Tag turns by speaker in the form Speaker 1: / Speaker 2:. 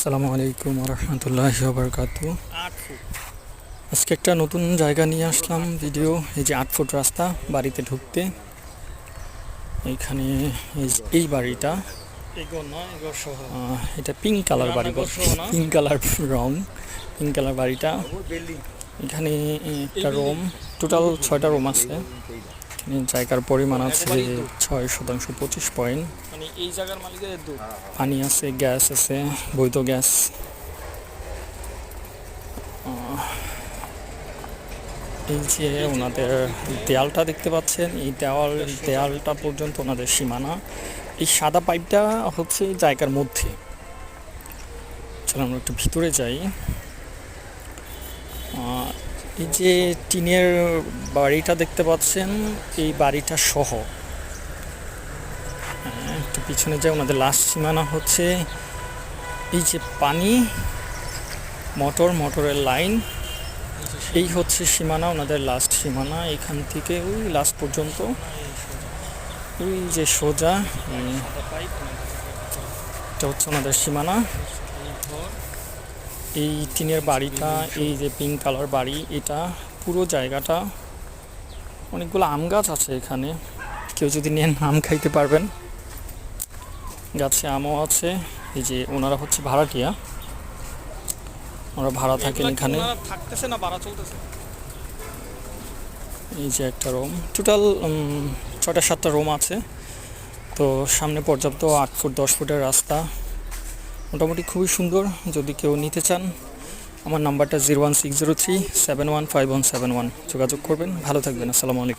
Speaker 1: আসসালামু আলাইকুম রহমতুল্লাহ বরকাত আজকে একটা নতুন জায়গা নিয়ে আসলাম ভিডিও এই যে আট ফুট রাস্তা বাড়িতে ঢুকতে। এইখানে এই বাড়িটা। এটা পিঙ্ক কালার বাড়ি পিঙ্ক কালার রং পিঙ্ক কালার বাড়িটা। এখানে একটা রুম টোটাল ছয়টা রুম আছে। জায়গার পরিমাণ আছে ছয় শতাংশ পঁচিশ পয়েন্ট।
Speaker 2: মানে এই জায়গার মালিকের
Speaker 1: পানি আছে গ্যাস আছে বৈধ গ্যাস। এই যে ওনাদের দেয়ালটা দেখতে পাচ্ছেন এই দেওয়াল দেয়ালটা পর্যন্ত ওনাদের সীমানা। এই সাদা পাইপটা হচ্ছে জায়গার মধ্যে। চলো আমরা একটু ভিতরে যাই। এই যে টিনের বাড়িটা দেখতে পাচ্ছেন এই বাড়িটা সহ হ্যাঁ, একটু পিছনে যে ওনাদের লাস্ট সীমানা হচ্ছে। এই যে পানি মোটর মোটরের লাইন এই হচ্ছে সীমানা ওনাদের লাস্ট সীমানা। এখান থেকে ওই লাস্ট পর্যন্ত ওই যে সোজা
Speaker 2: পাইপ
Speaker 1: এটা হচ্ছে ওনাদের সীমানা।
Speaker 2: এই
Speaker 1: টিনের বাড়িটা এই যে পিঙ্ক কালার বাড়ি এটা পুরো জায়গাটা অনেকগুলো আম গাছ আছে এখানে। কেউ যদি নেন আম খাইতে পারবেন। গাছে আমও আছে। এই যে ওনারা হচ্ছে ভাড়াটিয়া। ওরা ভাড়া থাকেন এখানে।
Speaker 2: থাকতেছে না ভাড়া চলতেছে?
Speaker 1: এই যে একটা রুম টোটাল ছটা সাতটা রুম আছে। তো সামনে পর্যাপ্ত আট ফুট দশ ফুটের রাস্তা। মোটামুটি খুবই সুন্দর। যদি কেউ নিতে চান, আমার নাম্বারটা zero one six zero three seven one five one seven one যোগাযোগ করবেন। ভালো থাকবেন, আসসালামু আলাইকুম।